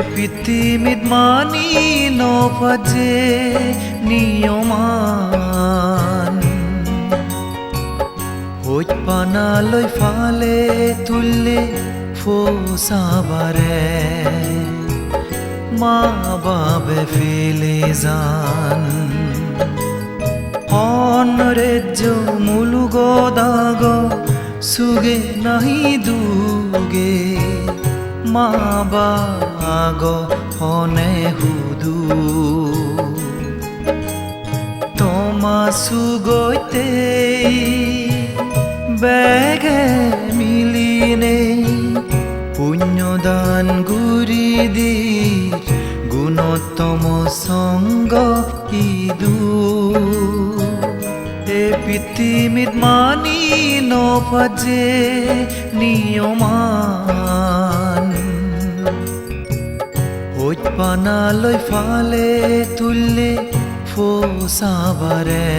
পিতি মিদমানি নজে নিয়মান। হৈত পানালৈ ফালে তুলে ফাবারে মা বাবে ফেলে যান। অনরে মুলুগ দাগ, সুগে নাহি দুগে। মা বাগ হনে হুদু। তোমা সুগতে বেগে মিলিনে পুণ্যদান গুরিদির গুণোত্তম সঙ্গ ইদু। এ পৃথিবীত মানি নফাজে নিয়মান পানালৈ ফালে তুললে ফোসাবারে।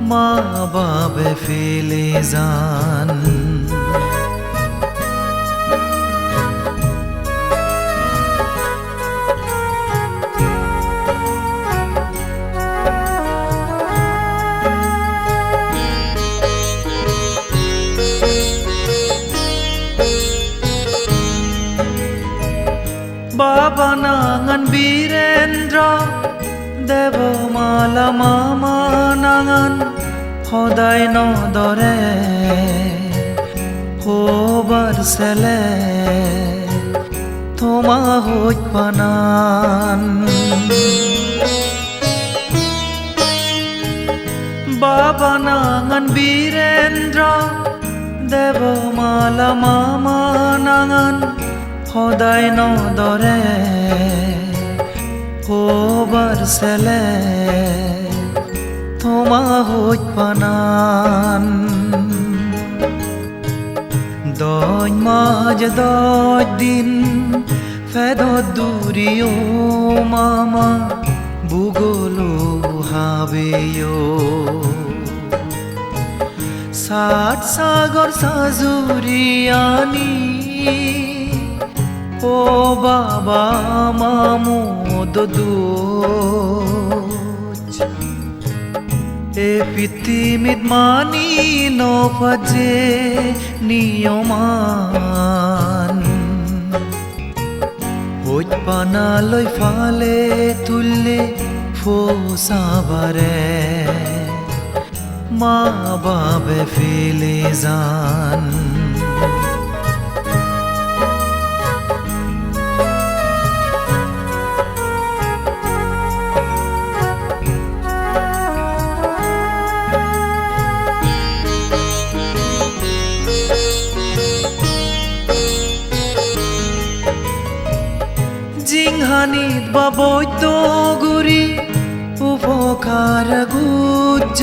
মা বাবে ফেলে যান। নাঙান বীরেন্দ্র দেবমালা মামা নাঙান সদায় নদৰে হবার চেলে তোমা হৈ পানান বাবা নাঙান বীরেন্দ্র দেবমালা মামা নাঙান সদায় নদৰে হবার চেলে তোমা হৈ পানান। দই মাঝ দই দিন ফেদত দূরিও মামা বুগলো হাবেও সাত সাগর সাজুরিয়ানি ও বাবা মামুদ দুজ এ পৃথিবীত মানি নফাজে নিয়মান হজ পানালৈ ফালে তুললে ফোসাবারে। মা বাবে ফেলে যান জিংহানিত বা বৈদ্য গুৰি উপকাৰ গুজ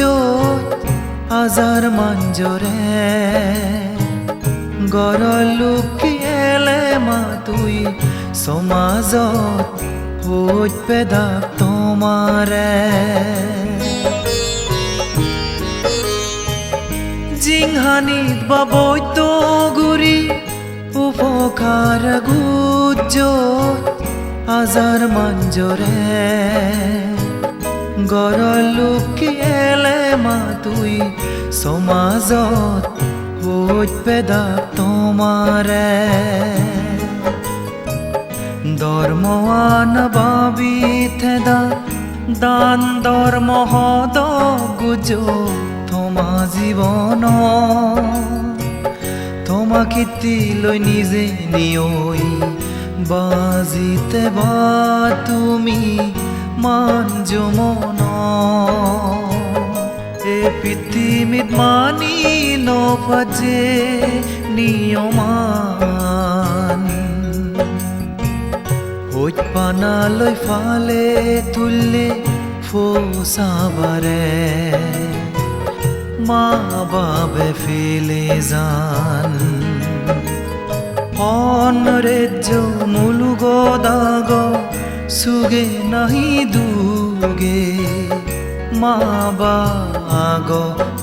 আজাৰ মঞ্জৰে গৰলুকিয়েলে মাতুই সমাজত হৈ পেদাক তোমাৰে জিংহানিত বা বৈদ্য গুৰি উপকাৰ গুজ আজাৰ মঞ্জৰে গৰলুকিয়েলে মাতুই সমাজত হৈ পেদাক তোমাৰে ধর্মওয়ান বাবি থেদা, দান ধর্ম হদ গুজ তোমা জীবন। তোমা কীর্তিলৈ নিজে নিয়ৈ বাজিতে বা তুমি মান মন এ পৃথিবীত মানি নফাজে নিয়মান। হজ পানালৈ ফালে তুললে ফোসাবারে। মা বাবে ফেলে যান। অনরেজ্য মুলুগ দাগ, সুগে নাহি দুগে। মা বাগ,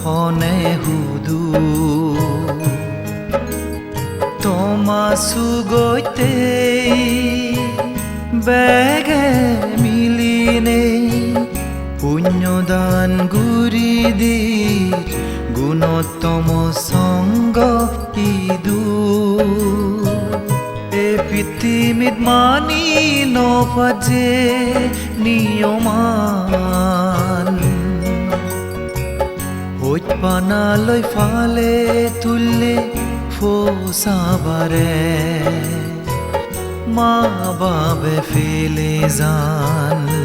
হনে হুদু। তোমাসু গইতেই বেগে মিলিনে, পুণ্যদান গুৰি দি গুণতম সংগ ইদু। এ পৃথিৱীত মানি নফাজে নিয়মান পানালৈ ফালে তুললে ফোসাবারে। মা বাবে ফেলে যান।